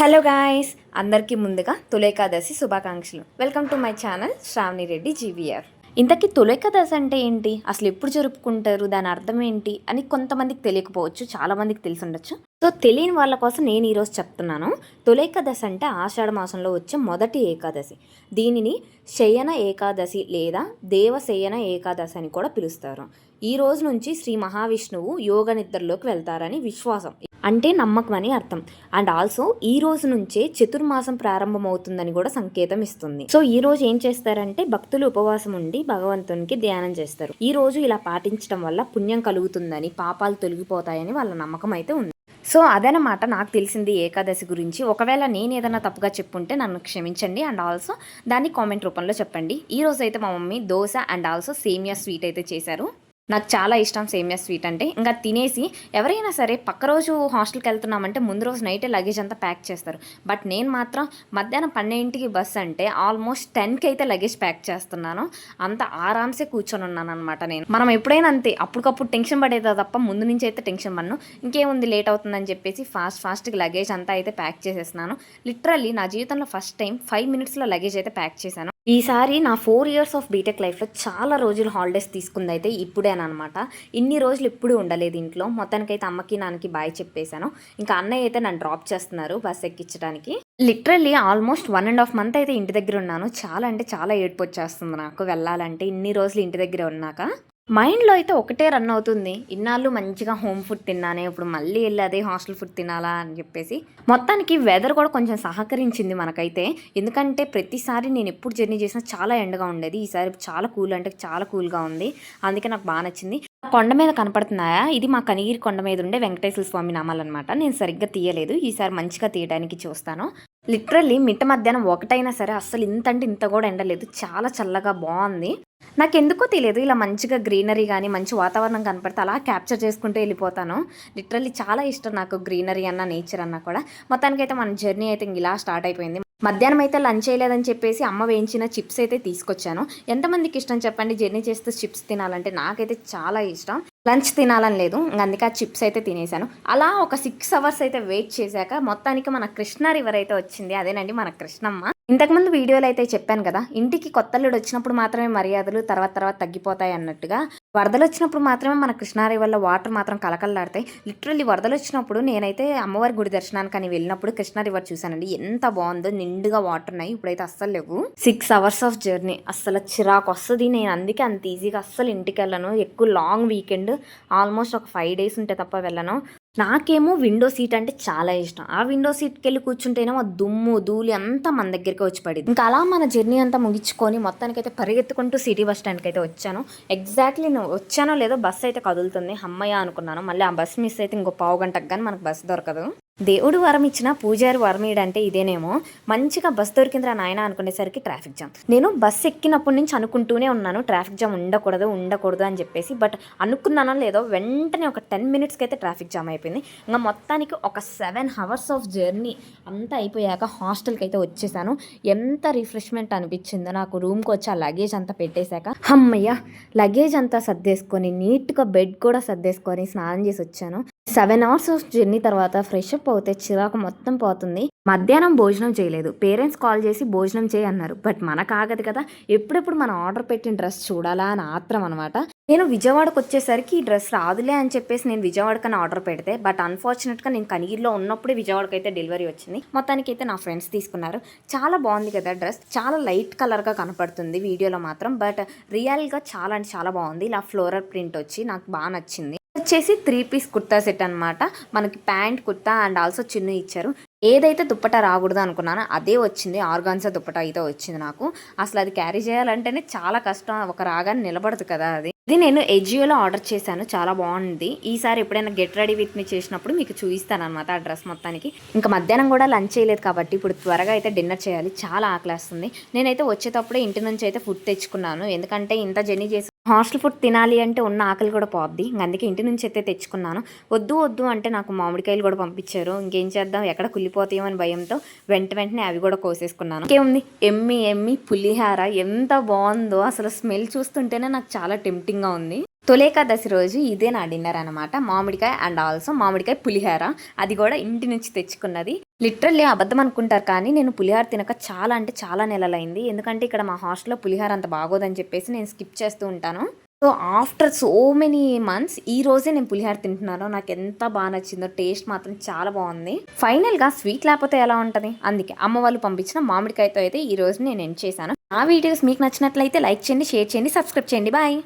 Hello guys అందరికీ ముందుగా తులేకాదశి శుభాకాంక్షలు. Welcome to my channel Sravani Reddy GVR ఇంతకీ తులేకాదశి అంటే ఏంటి? అసలు ఎప్పుడు జరుపుకుంటారు? దాని అర్థం ఏంటి? అని కొంతమందికి తెలియకపోవచ్చు చాలామందికి తెలిసి ఉండొచ్చు సో తెలియని వాళ్ళ కోసం నేను ఈరోజు చెప్తున్నాను. తులేకాదశి అంటే ఆషాఢ మాసంలో వచ్చే మొదటి ఏకాదశి. దీనిని శయన ఏకాదశి లేదా దేవశయన ఏకాదశి అని కూడా పిలుస్తారు. ఈ రోజు నుంచి శ్రీ మహావిష్ణువు యోగ నిద్రలోకి వెళ్తారని విశ్వాసం. అంటే నమ్మకం అని అర్థం. అండ్ ఆల్సో ఈ రోజు నుంచే చతుర్మాసం ప్రారంభమవుతుందని కూడా సంకేతం ఇస్తుంది. సో ఈ రోజు ఏం చేస్తారంటే భక్తులు ఉపవాసం ఉండి భగవంతునికి ధ్యానం చేస్తారు. ఈ రోజు ఇలా పాటించడం వల్ల పుణ్యం కలుగుతుందని పాపాలు తొలగిపోతాయని వాళ్ళ నమ్మకం అయితే ఉంది. సో అదనమాట నాకు తెలిసింది ఏకాదశి గురించి. ఒకవేళ నేను ఏదైనా తప్పుగా చెప్పుంటే నన్ను క్షమించండి. అండ్ ఆల్సో దాన్ని కామెంట్ రూపంలో చెప్పండి. ఈ రోజు అయితే మా మమ్మీ దోశ అండ్ ఆల్సో సేమియా స్వీట్ అయితే చేశారు. నాకు చాలా ఇష్టం సేమియా స్వీట్ అంటే. ఇంకా తినేసి ఎవరైనా సరే పక్క రోజు హాస్టల్కి వెళ్తున్నామంటే ముందు రోజు నైటే లగేజ్ అంతా ప్యాక్ చేస్తారు. బట్ నేను మాత్రం మధ్యాహ్నం పన్నెండింటికి బస్ అంటే ఆల్మోస్ట్ టెన్కి అయితే లగేజ్ ప్యాక్ చేస్తున్నాను. అంత ఆరామ్సే కూర్చొని ఉన్నాను అనమాట నేను. మనం ఎప్పుడైనా అంతే అప్పటికప్పుడు టెన్షన్ పడేదా తప్ప ముందు నుంచి అయితే టెన్షన్ పడను. ఇంకేముంది లేట్ అవుతుందని చెప్పేసి ఫాస్ట్ ఫాస్ట్గా లగేజ్ అంతా అయితే ప్యాక్ చేసేస్తున్నాను. లిటరల్లీ నా జీవితంలో ఫస్ట్ టైం ఫైవ్ మినిట్స్లో లగేజ్ అయితే ప్యాక్ చేశాను. ఈసారి నా ఫోర్ ఇయర్స్ ఆఫ్ బీటెక్ లైఫ్లో చాలా రోజులు హాలిడేస్ తీసుకుంది అయితే ఇప్పుడేనమాట ఇన్ని రోజులు ఇప్పుడు ఉండలేదు ఇంట్లో. మొత్తానికైతే అమ్మకి నాన్నకి బాయ్ చెప్పేశాను. ఇంకా అన్నయ్య అయితే నన్ను డ్రాప్ చేస్తున్నారు bus ఎక్కించడానికి. Literally almost one and half month అయితే ఇంటి దగ్గర ఉన్నాను. చాలా అంటే చాలా ఏడుపు వచ్చేస్తుంది నాకు. వెళ్ళాలంటే ఇన్ని రోజులు ఇంటి దగ్గర ఉన్నాక. మైండ్లో అయితే ఒకటే రన్ అవుతుంది. ఇన్నాళ్ళు మంచిగా హోమ్ ఫుడ్ తిన్నానే ఇప్పుడు మళ్ళీ వెళ్ళి అదే హాస్టల్ ఫుడ్ తినాలా అని చెప్పేసి. మొత్తానికి వెదర్ కూడా కొంచెం సహకరించింది మనకైతే. ఎందుకంటే ప్రతిసారి నేను ఎప్పుడు జర్నీ చేసినా చాలా ఎండగా ఉండేది. ఈసారి చాలా కూల్ అంటే చాలా కూల్గా ఉంది. అందుకే నాకు బాగా నచ్చింది. కొండ మీద కనపడుతున్నాయా? ఇది మా కనిగిరి కొండ మీద ఉండే వెంకటేశ్వర స్వామి నామాలన్నమాట. నేను సరిగ్గా తీయలేదు. ఈసారి మంచిగా తీయడానికి చూస్తాను. లిటరల్లీ మిట్ట మధ్యాహ్నం ఒకటైనా సరే అస్సలు ఇంత అంటే ఇంత కూడా ఎండలేదు. చాలా చల్లగా బాగుంది. నాకు ఎందుకో తెలియదు ఇలా మంచిగా గ్రీనరీ కానీ మంచి వాతావరణం కనపడితే అలా క్యాప్చర్ చేసుకుంటూ వెళ్ళిపోతాను. లిటరల్లీ చాలా ఇష్టం నాకు గ్రీనరీ అన్న నేచర్ అన్న కూడా. మొత్తానికి అయితే మన జర్నీ అయితే ఇంక ఇలా స్టార్ట్ అయిపోయింది. మధ్యాహ్నం అయితే లంచ్ చేయలేదని చెప్పేసి అమ్మ వేయించిన చిప్స్ అయితే తీసుకొచ్చాను. ఎంతమందికి ఇష్టం చెప్పండి? జర్నీ చేస్తూ చిప్స్ తినాలంటే నాకైతే చాలా ఇష్టం. లంచ్ తినాలని లేదు. అందుకే ఆ చిప్స్ అయితే తినేసాను. అలా ఒక సిక్స్ అవర్స్ అయితే వెయిట్ చేశాక మొత్తానికి మన కృష్ణ రివర్ అయితే వచ్చింది. అదేనండి మన కృష్ణమ్మ. ఇంతకుముందు వీడియోలో అయితే చెప్పాను కదా ఇంటికి కొత్తల్లుడు వచ్చినప్పుడు మాత్రమే మర్యాదలు తర్వాత తర్వాత తగ్గిపోతాయి అన్నట్టుగా. వరదలు వచ్చినప్పుడు మాత్రమే మన కృష్ణారి వల్ల వాటర్ మాత్రం కలకల్లాడతాయి లిటరల్లీ వరదలు వచ్చినప్పుడు నేనైతే అమ్మవారి గుడి దర్శనానికి అని వెళ్ళినప్పుడు కృష్ణా రివర్ చూశానండి. ఎంత బాగుందో నిండుగా వాటర్ ఉన్నాయి. ఇప్పుడైతే అస్సలు లేవు. సిక్స్ అవర్స్ ఆఫ్ జర్నీ అస్సలు చిరాకు వస్తుంది. నేను అందుకే అంత ఈజీగా అస్సలు ఇంటికి వెళ్ళను. ఎక్కువ లాంగ్ వీకెండ్ ఆల్మోస్ట్ ఒక ఫైవ్ డేస్ ఉంటే తప్ప వెళ్ళను. నాకేమో విండో సీట్ అంటే చాలా ఇష్టం. ఆ విండో సీట్కి వెళ్ళి కూర్చుంటేనేమో దుమ్ము ధూళి అంతా మన దగ్గరికి వచ్చి పడింది. ఇంకా అలా మన జర్నీ అంతా ముగించుకొని మొత్తానికైతే పరిగెత్తుకుంటూ సిటీ బస్ స్టాండ్కి అయితే వచ్చాను. ఎగ్జాక్ట్లీ నేను వచ్చానో లేదో బస్ అయితే కదులుతుంది. అమ్మయ్య అనుకున్నాను. మళ్ళీ ఆ బస్ మిస్ అయితే ఇంకో పావు గంటకు కానీ మనకు బస్ దొరకదు. దేవుడు వరం ఇచ్చిన పూజారి వరం అంటే ఇదేనేమో. మంచిగా బస్ దొరికిందిరా నాయన అనుకునేసరికి ట్రాఫిక్ జామ్. నేను బస్ ఎక్కినప్పటి నుంచి అనుకుంటూనే ఉన్నాను ట్రాఫిక్ జామ్ ఉండకూడదు ఉండకూడదు అని చెప్పేసి. బట్ అనుకున్నానో లేదో వెంటనే ఒక టెన్ మినిట్స్కి అయితే ట్రాఫిక్ జామ్ అయిపోయింది. ఇంకా మొత్తానికి ఒక సెవెన్ అవర్స్ ఆఫ్ జర్నీ అంతా అయిపోయాక హాస్టల్కి అయితే వచ్చేసాను. ఎంత రిఫ్రెష్మెంట్ అనిపించిందో నాకు రూమ్కి వచ్చి ఆ లగేజ్ అంతా పెట్టేశాక అమ్మయ్య లగేజ్ అంతా సర్దేసుకొని నీట్గా బెడ్ కూడా సర్దేసుకొని స్నానం చేసి వచ్చాను. సెవెన్ అవర్స్ జర్నీ తర్వాత ఫ్రెష్ అప్ అవుతే చిరాకు మొత్తం పోతుంది. మధ్యాహ్నం భోజనం చేయలేదు. పేరెంట్స్ కాల్ చేసి భోజనం చేయి అన్నారు. బట్ మనకు ఆగదు కదా. ఎప్పుడెప్పుడు మనం ఆర్డర్ పెట్టిన డ్రెస్ చూడాలా అని ఆత్రం అనమాట నేను విజయవాడకు వచ్చేసరికి ఈ డ్రెస్ రాదులే అని చెప్పేసి నేను విజయవాడకని ఆర్డర్ పెడితే బట్ అన్ఫార్చునేట్గా నేను కనిగిరిలో ఉన్నప్పుడే విజయవాడకి అయితే డెలివరీ వచ్చింది. మొత్తానికి అయితే నా ఫ్రెండ్స్ తీసుకున్నారు. చాలా బాగుంది కదా డ్రెస్. చాలా లైట్ కలర్గా కనపడుతుంది వీడియోలో మాత్రం. బట్ రియల్గా చాలా అంటే చాలా బాగుంది. ఇలా ఫ్లోరల్ ప్రింట్ వచ్చి నాకు బాగా నచ్చింది. వచ్చేసి త్రీ పీస్ కుర్తా సెట్ అనమాట మనకి ప్యాంట్ కుర్తా అండ్ ఆల్సో చిన్న ఇచ్చారు. ఏదైతే దుప్పట రాకూడదు అనుకున్నానో అదే వచ్చింది. ఆర్గాన్సా దుప్పట అయితే వచ్చింది నాకు. అసలు అది క్యారీ చేయాలంటేనే చాలా కష్టం. ఒక రాగానే నిలబడదు కదా అది. ఇది నేను ఎజియోలో ఆర్డర్ చేశాను. చాలా బాగుంది. ఈసారి ఎప్పుడైనా గెట్ రెడీ విత్ మీ చేసినప్పుడు మీకు చూపిస్తాను అనమాట ఆ డ్రెస్ మొత్తానికి. ఇంకా మధ్యాహ్నం కూడా లంచ్ చేయలేదు కాబట్టి ఇప్పుడు త్వరగా అయితే డిన్నర్ చేయాలి. చాలా ఆకలేస్తుంది. నేనైతే వచ్చేటప్పుడే ఇంటి నుంచి అయితే ఫుడ్ తెచ్చుకున్నాను. ఎందుకంటే ఇంత జర్నీ చేసి హాస్టల్ ఫుడ్ తినాలి అంటే ఉన్న ఆకలి కూడా పోద్ది. అందుకే ఇంటి నుంచి అయితే తెచ్చుకున్నాను. వద్దు వద్దు అంటే నాకు మామిడికాయలు కూడా పంపించారు. ఇంకేం చేద్దాం? ఎక్కడ కుళ్ళిపోతాయో అని భయంతో వెంట వెంటనే అవి కూడా కోసేసుకున్నాను. ఇంకేముంది ఎమ్మి ఎమ్మి పులిహార ఎంత బాగుందో. అసలు స్మెల్ చూస్తుంటేనే నాకు చాలా టెంప్టింగ్గా ఉంది. తొలేకాదశి రోజు ఇదే నా డిన్నర్ అనమాట మామిడికాయ అండ్ ఆల్సో మామిడికాయ పులిహార. అది కూడా ఇంటి నుంచి తెచ్చుకున్నది. లిటరల్లీ అబద్ధం అనుకుంటారు కానీ నేను పులిహార తినక చాలా అంటే చాలా నెలలైంది. ఎందుకంటే ఇక్కడ మా హాస్టల్లో పులిహార అంత బాగోదని చెప్పేసి నేను స్కిప్ చేస్తూ ఉంటాను. So after so many months ఈ రోజే నేను పులిహార తింటున్నాను. నాకు ఎంత బాగా నచ్చిందో టేస్ట్ మాత్రం చాలా బాగుంది. ఫైనల్గా స్వీట్ లేకపోతే ఎలా ఉంటుంది? అందుకే అమ్మ వాళ్ళు పంపించిన మామిడికాయతో అయితే ఈ రోజు నేను ఎండ్ చేశాను. ఆ వీడియోస్ మీకు నచ్చినట్లయితే లైక్ చేయండి షేర్ చేయండి సబ్స్క్రైబ్ చేయండి. బాయ్!